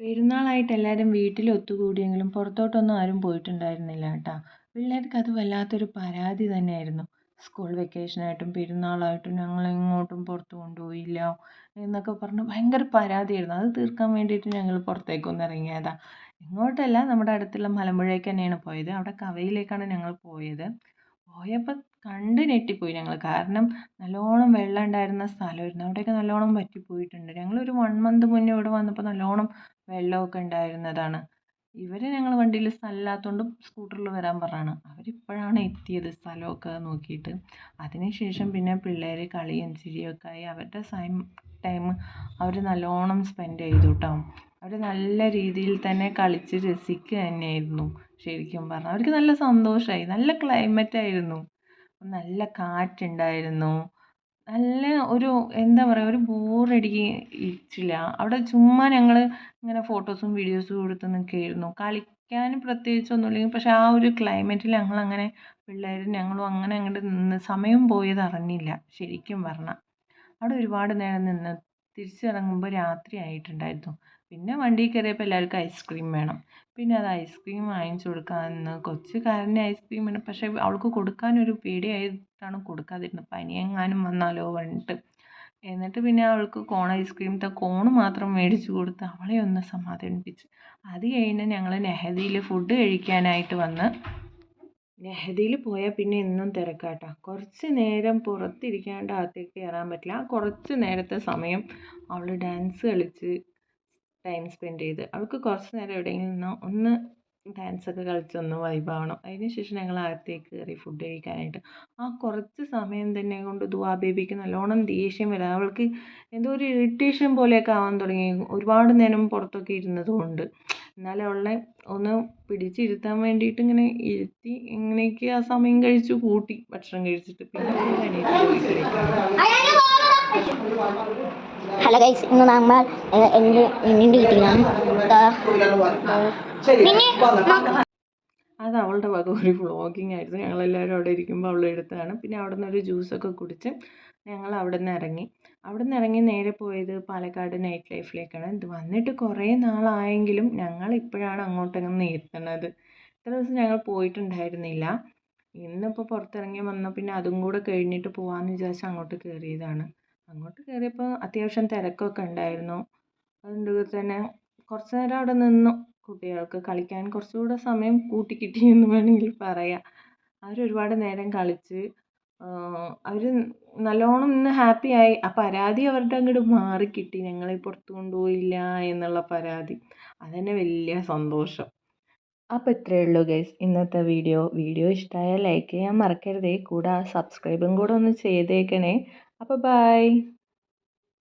പെരുന്നാളായിട്ട് എല്ലാവരും വീട്ടിൽ ഒത്തുകൂടിയെങ്കിലും പുറത്തോട്ടൊന്നും ആരും പോയിട്ടുണ്ടായിരുന്നില്ല കേട്ടോ. പിള്ളേർക്ക് അത് വല്ലാത്തൊരു പരാതി തന്നെയായിരുന്നു. സ്കൂൾ വെക്കേഷനായിട്ടും പെരുന്നാളായിട്ടും ഞങ്ങൾ എങ്ങോട്ടും പുറത്ത് കൊണ്ടുപോയില്ല എന്നൊക്കെ പറഞ്ഞ് ഭയങ്കര പരാതിയായിരുന്നു. അത് തീർക്കാൻ വേണ്ടിയിട്ട് ഞങ്ങൾ പുറത്തേക്കൊന്ന് ഇറങ്ങിയതാണ് എങ്ങോട്ടല്ല നമ്മുടെ അടുത്തുള്ള മലമ്പുഴയ്ക്ക് തന്നെയാണ് പോയത്. അവിടെ കവയിലേക്കാണ് ഞങ്ങൾ പോയത്. പോയപ്പോൾ കണ്ട് ഞെട്ടിപ്പോയി ഞങ്ങൾ കാരണം നല്ലോണം വെള്ളം ഉണ്ടായിരുന്ന സ്ഥലമായിരുന്നു. അവിടെയൊക്കെ നല്ലോണം ഞങ്ങൾ ഒരു വൺ മന്ത് മുന്നേ ഇവിടെ വന്നപ്പോൾ നല്ലോണം വെള്ളമൊക്കെ ഉണ്ടായിരുന്നതാണ്. ഇവരെ ഞങ്ങൾ വണ്ടിയിൽ സ്ഥലമില്ലാത്തതുകൊണ്ട് സ്കൂട്ടറിൽ വരാൻ പറഞ്ഞതാണ്. അവരിപ്പോഴാണ് എത്തിയത് സ്ഥലമൊക്കെ നോക്കിയിട്ട്. അതിന് ശേഷം പിന്നെ പിള്ളേർ കളിയും ചിരിയൊക്കെ ആയി. അവരുടെ ടൈം അവർ നല്ലോണം സ്പെൻഡ് ചെയ്തു കേട്ടോ അവർ നല്ല രീതിയിൽ തന്നെ കളിച്ച് രസിക്കുക തന്നെയായിരുന്നു ശരിക്കും പറഞ്ഞാൽ അവർക്ക് നല്ല സന്തോഷമായി നല്ല ക്ലൈമറ്റ് ആയിരുന്നു. നല്ല കാറ്റുണ്ടായിരുന്നു. നല്ല ഒരു എന്താ പറയുക ഒരു ബോറടിക്കില്ല അവിടെ ചുമ്മാ ഞങ്ങൾ ഇങ്ങനെ ഫോട്ടോസും വീഡിയോസും എടുത്ത് നിൽക്കുകയായിരുന്നു. കളിക്കാൻ പ്രത്യേകിച്ചൊന്നുമില്ലെങ്കിൽ പക്ഷേ ആ ഒരു ക്ലൈമറ്റിൽ ഞങ്ങളങ്ങനെ പിള്ളേരും ഞങ്ങളും അങ്ങനെ അങ്ങോട്ട് നിന്ന് സമയം പോയത് അറിഞ്ഞില്ല ശരിക്കും പറഞ്ഞാൽ അവിടെ ഒരുപാട് നേരം നിന്ന് തിരിച്ചിറങ്ങുമ്പോൾ രാത്രി ആയിട്ടുണ്ടായിരുന്നു. പിന്നെ വണ്ടിയിൽ കയറിയപ്പോൾ എല്ലാവർക്കും ഐസ്ക്രീം വേണം. പിന്നെ അത് ഐസ്ക്രീം വാങ്ങിച്ചു കൊടുക്കാൻ നിന്ന് കൊച്ച് കരഞ്ഞ് ഐസ്ക്രീം വേണം പക്ഷേ അവൾക്ക് കൊടുക്കാനൊരു പേടിയായിട്ടാണ് കൊടുക്കാതിരുന്നത്. പനിയെങ്ങാനും വന്നാലോ പറഞ്ഞിട്ട്. എന്നിട്ട് പിന്നെ അവൾക്ക് കോൺ ഐസ്ക്രീമത്തെ കോൺ മാത്രം മേടിച്ചു കൊടുത്ത് അവളെ ഒന്ന് സമാധാനിപ്പിച്ച്. അത് കഴിഞ്ഞ് ഞങ്ങൾ നെഹദിയിൽ ഫുഡ് കഴിക്കാനായിട്ട് വന്ന് നെഹദിയിൽ പോയാൽ പിന്നെ എന്നും തിരക്കാട്ടോ. കുറച്ച് നേരം പുറത്തിരിക്കാണ്ട് അകത്തേക്ക് കയറാൻ പറ്റില്ല. ആ കുറച്ച് നേരത്തെ സമയം അവൾ ഡാൻസ് കളിച്ച് ടൈം സ്പെൻഡ് ചെയ്ത് അവൾക്ക് കുറച്ച് നേരം എവിടെയെങ്കിലും നിന്നോ ഒന്ന് ഡാൻസ് ഡാൻസൊക്കെ കളിച്ചൊന്ന് വൈബാവണം അതിന് ശേഷം ഞങ്ങൾ അകത്തേക്ക് കയറി ഫുഡ് കഴിക്കാനായിട്ട് ആ കുറച്ച് സമയം തന്നെ കൊണ്ട് ദുവാ ബേബിക്ക് നല്ലോണം ദേഷ്യം വരാം അവൾക്ക് എന്തോ ഒരു ഇറിറ്റേഷൻ പോലെയൊക്കെ ആവാൻ തുടങ്ങി ഒരുപാട് നേരം പുറത്തൊക്കെ ഇരുന്നത് കൊണ്ട് എന്നാലും അവളെ ഒന്ന് പിടിച്ചിരുത്താൻ വേണ്ടിയിട്ട് ഇങ്ങനെ ഇരുത്തി ഇങ്ങനെയൊക്കെ ആ സമയം കഴിച്ചു കൂട്ടി ഭക്ഷണം കഴിച്ചിട്ട് പിന്നെ ഹലോ ഗൈസ് ഇന്ന് നമ്മൾ അത് അവളുടെ വക ഒരു വ്ളോഗിങ് ആയിരുന്നു. ഞങ്ങളെല്ലാവരും അവിടെ ഇരിക്കുമ്പോൾ അവൾ എടുത്തതാണ്. പിന്നെ അവിടെ നിന്ന് ഒരു ജ്യൂസൊക്കെ കുടിച്ച് ഞങ്ങൾ അവിടെ നിന്ന് ഇറങ്ങി. അവിടെ നിന്ന് ഇറങ്ങി നേരെ പോയത് പാലക്കാട് നൈറ്റ് ലൈഫിലേക്കാണ് ഇത് വന്നിട്ട് കുറേ നാളായെങ്കിലും ഞങ്ങൾ ഇപ്പോഴാണ് അങ്ങോട്ടങ്ങ് എത്തുന്നത്. ഇത്ര ദിവസം ഞങ്ങൾ പോയിട്ടുണ്ടായിരുന്നില്ല. ഇന്നിപ്പോൾ പുറത്തിറങ്ങി വന്നാൽ പിന്നെ അതും കൂടെ കഴിഞ്ഞിട്ട് പോകാമെന്ന് വിചാരിച്ച് അങ്ങോട്ട് കയറിയതാണ് അങ്ങോട്ട് കയറിയപ്പോൾ അത്യാവശ്യം തിരക്കൊക്കെ ഉണ്ടായിരുന്നു. അതുകൊണ്ട് തന്നെ കുറച്ച് നേരം അവിടെ നിന്നു. കുട്ടികൾക്ക് കളിക്കാൻ കുറച്ചുകൂടെ സമയം കൂട്ടി എന്ന് വേണമെങ്കിൽ പറയാം. അവർ ഒരുപാട് നേരം കളിച്ച് അവർ നല്ലോണം ഇന്ന് ഹാപ്പിയായി ആ പരാതി അവരുടെ അങ്ങോട്ട് മാറിക്കിട്ടി. ഞങ്ങളെ പുറത്ത് കൊണ്ടുപോയില്ല എന്നുള്ള പരാതി. അതന്നെ വലിയ സന്തോഷം. അപ്പോൾ ഇത്രയേ ഉള്ളൂ ഗൈസ് ഇന്നത്തെ വീഡിയോ വീഡിയോ ഇഷ്ടമായാൽ ലൈക്ക് ചെയ്യാൻ മറക്കരുതേ. കൂടെ സബ്സ്ക്രൈബും കൂടെ ഒന്ന് ചെയ്തേക്കണേ. അപ്പോൾ ബൈ